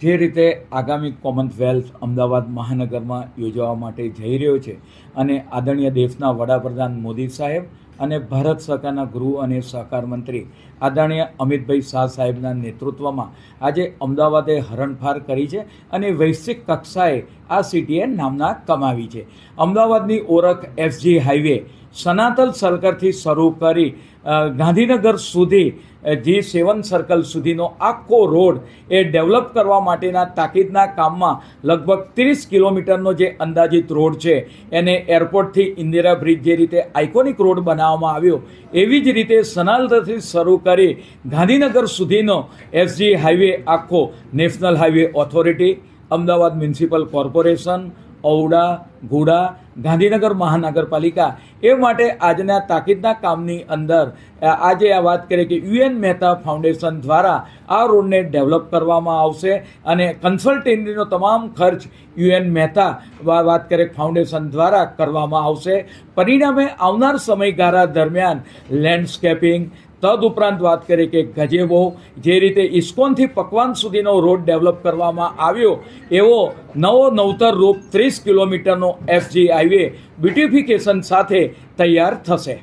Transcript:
જે રીતે આગામી કોમનવેલ્થ અમદાવાદ મહાનગરમાં યોજવા માટે જઈ રહ્યો છે અને આદરણીય દેશના વડાપ્રધાન મોદી સાહેબ અને ભારત સરકારના ગૃહ અને સહકાર મંત્રી આદરણીય અમિતભાઈ શાહ સાહેબના નેતૃત્વમાં આજે અમદાવાદે હરણફાર કરી છે અને વૈશ્વિક કક્ષાએ આ સિટીએ નામના કમાવી છે. અમદાવાદની ઓળખ એસજી હાઈવે સનાતલ સર્કલથી શરૂ કરી ગાંધીનગર સુધી જી સેવન સર્કલ સુધીનો આખો રોડ એ ડેવલપ કરવા માટેના તાકીદના કામમાં લગભગ ત્રીસ કિલોમીટરનો જે અંદાજિત રોડ છે, એને એરપોર્ટથી ઇન્દિરા બ્રિજ જે રીતે આઇકોનિક રોડ બનાવવામાં આવ્યો, એવી જ રીતે સનાલથી શરૂ કરી ગાંધીનગર સુધીનો એસજી હાઈવે આખો national highway authority Ahmedabad municipal corporation AUDA, ઘોડા, ગાંધીનગર મહાનગરપાલિકા એ માટે આજના તાકીદના કામની અંદર આજે આ વાત કરીએ કે યુએન મહેતા ફાઉન્ડેશન દ્વારા આ રોડને ડેવલપ કરવામાં આવશે અને કન્સલ્ટન્સીનો તમામ ખર્ચ યુએન મહેતા વાત કરીએ ફાઉન્ડેશન દ્વારા કરવામાં આવશે. પરિણામે આવનાર સમયગાળા દરમિયાન લેન્ડસ્કેપિંગ તદુપરાંત વાત કરીએ કે ગજેબો જે રીતે ઇસ્કોનથી પકવાન સુધીનો રોડ ડેવલપ કરવામાં આવ્યો, એવો નવો નવતર રૂપ ત્રીસ કિલોમીટરનો એફજી હાઈવે બ્યુટિફિકેશન સાથે તૈયાર થશે.